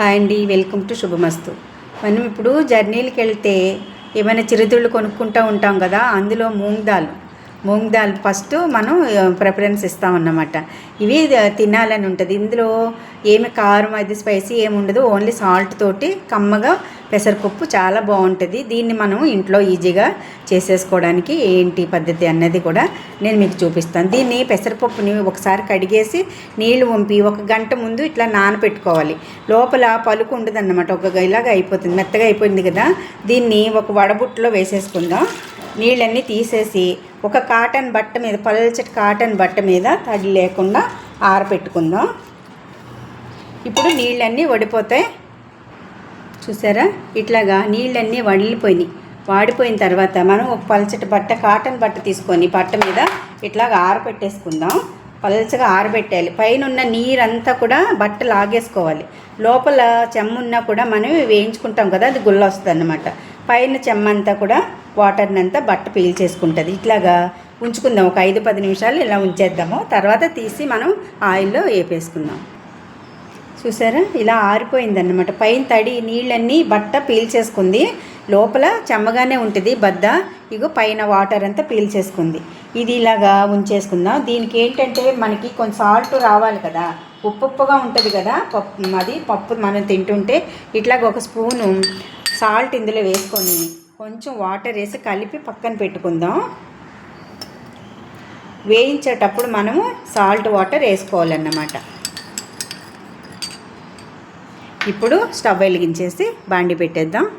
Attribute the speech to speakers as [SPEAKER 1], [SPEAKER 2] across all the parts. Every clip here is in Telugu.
[SPEAKER 1] హాయ్ అండి వెల్కమ్ టు శుభమస్తు. మనం ఇప్పుడు జర్నీలకు వెళ్తే ఏమైనా చిరుతిళ్ళు కొనుక్కుంటూ ఉంటాం కదా అందులో మూంగ్ దాల్. మూంగ్ దాల్ ఫస్ట్ మనం ప్రిఫరెన్స్ ఇస్తామన్నమాట. ఇవి తినాలని ఉంటుంది. ఇందులో ఏమి కారం అది స్పైసీ ఏమి ఉండదు. ఓన్లీ సాల్ట్ తోటి కమ్మగా పెసరపప్పు చాలా బాగుంటుంది. దీన్ని మనం ఇంట్లో ఈజీగా చేసేసుకోవడానికి ఏంటి పద్ధతి అన్నది కూడా నేను మీకు చూపిస్తాను. దీన్ని పెసరపప్పుని ఒకసారి కడిగేసి నీళ్ళు వంపి ఒక గంట ముందు ఇట్లా నానబెట్టుకోవాలి లోపల పలుకు ఉండదు అన్నమాట ఒక ఇలాగా అయిపోతుంది. మెత్తగా అయిపోయింది కదా. దీన్ని ఒక వడబుట్టలో వేసేసుకుందాం. నీళ్ళన్నీ తీసేసి ఒక కాటన్ బట్ట మీద పల్చటి కాటన్ బట్ట మీద తడి లేకుండా ఆరబెట్టుకుందాం ఇప్పుడు నీళ్ళన్నీ వడిపోతాయి చూసారా? ఇట్లాగా నీళ్ళన్నీ వడిలిపోయినాయి. వాడిపోయిన తర్వాత మనం ఒక పలచటి బట్ట కాటన్ బట్ట తీసుకొని బట్ట మీద ఇట్లాగ ఆరబెట్టేసుకుందాం. పలచగా ఆరబెట్టాలి పైన ఉన్న నీరంతా కూడా బట్ట లాగేసుకోవాలి. లోపల చెమ్మున్నా కూడా మనం వేయించుకుంటాం కదా అది గుల్ల వస్తుంది అనమాట పైన చెమ్మంతా కూడా వాటర్ని అంతా బట్ట పీల్చేసుకుంటుంది. ఇట్లాగా ఉంచుకుందాం. ఒక ఐదు పది నిమిషాలు ఇలా ఉంచేద్దాము. తర్వాత తీసి మనం ఆయిల్లో వేపేసుకుందాం. చూసారా? ఇలా ఆరిపోయిందన్నమాట. పైన తడి నీళ్ళన్నీ బట్ట పీల్చేసుకుంది. లోపల చెమ్మగానే ఉంటుంది బద్ద. ఇగో పైన వాటర్ అంతా పీల్చేసుకుంది. ఇది ఇలాగా ఉంచేసుకుందాం. దీనికి ఏంటంటే మనకి కొంచెం సాల్ట్ రావాలి కదా. ఉప్పు ఉప్పుగా ఉంటుంది కదా. పప్పు అది పప్పు మనం తింటుంటే ఇట్లాగ ఒక స్పూను సాల్ట్ ఇందులో వేసుకొని కొంచెం వాటర్ వేసి కలిపి పక్కన పెట్టుకుందాం. వేయించేటప్పుడు మనము సాల్ట్ వాటర్ వేసుకోవాలన్నమాట. ఇప్పుడు స్టవ్ వెలిగించేసి బాండి పెట్టేద్దాం.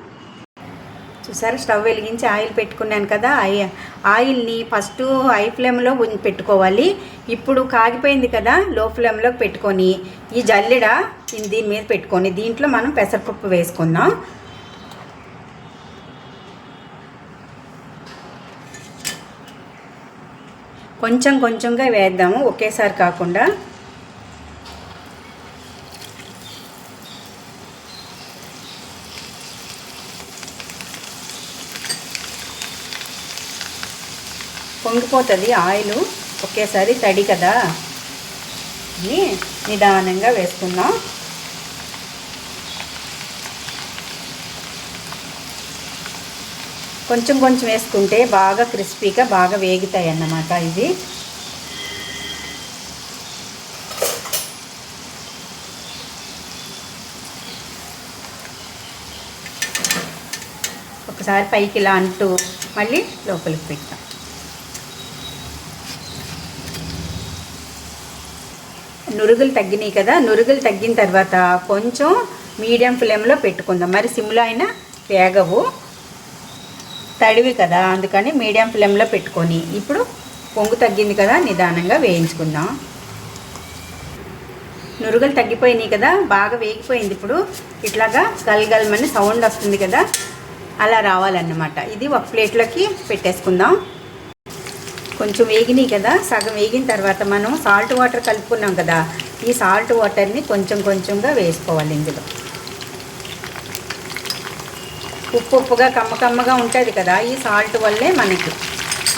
[SPEAKER 1] చూసారా స్టవ్ వెలిగించి ఆయిల్ పెట్టుకున్నాను కదా ఆయి- ఆయిల్ని ఫస్ట్ హై ఫ్లేమ్లో పెట్టుకోవాలి. ఇప్పుడు కాగిపోయింది కదా లో ఫ్లేమ్లో పెట్టుకొని ఈ జల్లెడ దీని మీద పెట్టుకొని దీంట్లో మనం పెసరపప్పు వేసుకుందాం. కొంచెం కొంచెంగా వేద్దాము ఒకేసారి కాకుండా. పొంగిపోతుంది ఆయిల్. ఒకేసారి తడి కదా. అని నిదానంగా వేసుకుందాం. కొంచెం కొంచెం వేసుకుంటే బాగా క్రిస్పీగా బాగా వేగుతాయి అన్నమాట ఇది ఒకసారి పైకి ఇలా అంటూ మళ్ళీ లోపలికి పెట్టాం. నురుగులు తగ్గినాయి కదా నురుగులు తగ్గిన తర్వాత కొంచెం మీడియం ఫ్లేమ్లో పెట్టుకుందాం. మరి సిమ్లో అయినా వేగవు. తడివి కదా అందుకని మీడియం ఫ్లేమ్లో పెట్టుకొని. ఇప్పుడు పొంగు తగ్గింది కదా నిదానంగా వేయించుకుందాం. నురుగులు తగ్గిపోయినాయి కదా బాగా వేగిపోయింది ఇప్పుడు. ఇట్లాగా గల్గల్మని సౌండ్ వస్తుంది కదా అలా రావాలన్నమాట. ఇది ఒక ప్లేట్లోకి పెట్టేసుకుందాం. కొంచెం వేగినాయి కదా సగం వేగిన తర్వాత మనం సాల్ట్ వాటర్ కలుపుకున్నాం కదా ఈ సాల్ట్ వాటర్ని కొంచెం కొంచెంగా వేసుకోవాలి ఇందులో. ఉప్పు ఉప్పుగా కమ్మ కమ్మగా ఉంటుంది కదా ఈ సాల్ట్ వల్లే మనకి.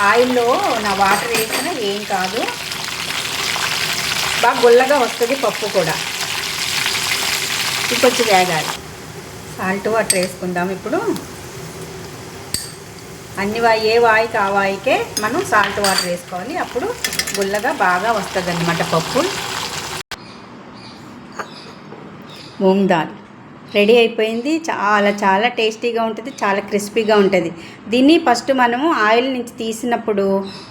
[SPEAKER 1] ఆయిల్లో నా వాటర్ వేసిన ఏం కాదు. బాగా గుల్లగా వస్తుంది పప్పు కూడా. ఇది కొంచెం వేగాలి. సాల్ట్ వాటర్ వేసుకుందాం ఇప్పుడు. అన్ని ఏ వాయికి ఆ వాయికే మనం సాల్ట్ వాటర్ వేసుకోవాలి. అప్పుడు గుల్లగా బాగా వస్తుంది అనమాట పప్పు. మూంగ్ దాల్. రెడీ అయిపోయింది. చాలా చాలా టేస్టీగా ఉంటుంది చాలా క్రిస్పీగా ఉంటుంది. దీన్ని ఫస్ట్ మనము ఆయిల్ నుంచి తీసినప్పుడు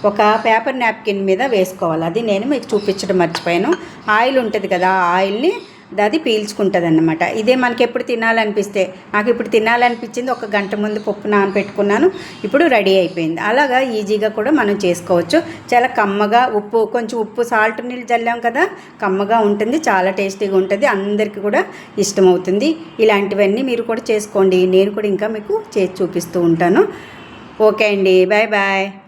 [SPEAKER 1] ఒక పేపర్ నాప్కిన్ మీద వేసుకోవాలి. అది నేను మీకు చూపించడం మర్చిపోయాను. ఆయిల్ ఉంటుంది కదా ఆయిల్ని అది పీల్చుకుంటుంది అన్నమాట ఇదే మనకి ఎప్పుడు తినాలనిపిస్తే నాకు ఇప్పుడు తినాలనిపించింది ఒక గంట ముందు పప్పు నానబెట్టుకున్నాను ఇప్పుడు రెడీ అయిపోయింది. అలాగా ఈజీగా కూడా మనం చేసుకోవచ్చు. చాలా కమ్మగా ఉప్పు కొంచెం ఉప్పు సాల్ట్ నీళ్ళు చల్లాం కదా కమ్మగా ఉంటుంది చాలా టేస్టీగా ఉంటుంది అందరికీ కూడా ఇష్టమవుతుంది. ఇలాంటివన్నీ మీరు కూడా చేసుకోండి. నేను కూడా ఇంకా మీకు చేసి చూపిస్తూ ఉంటాను. ఓకే అండి బాయ్ బాయ్.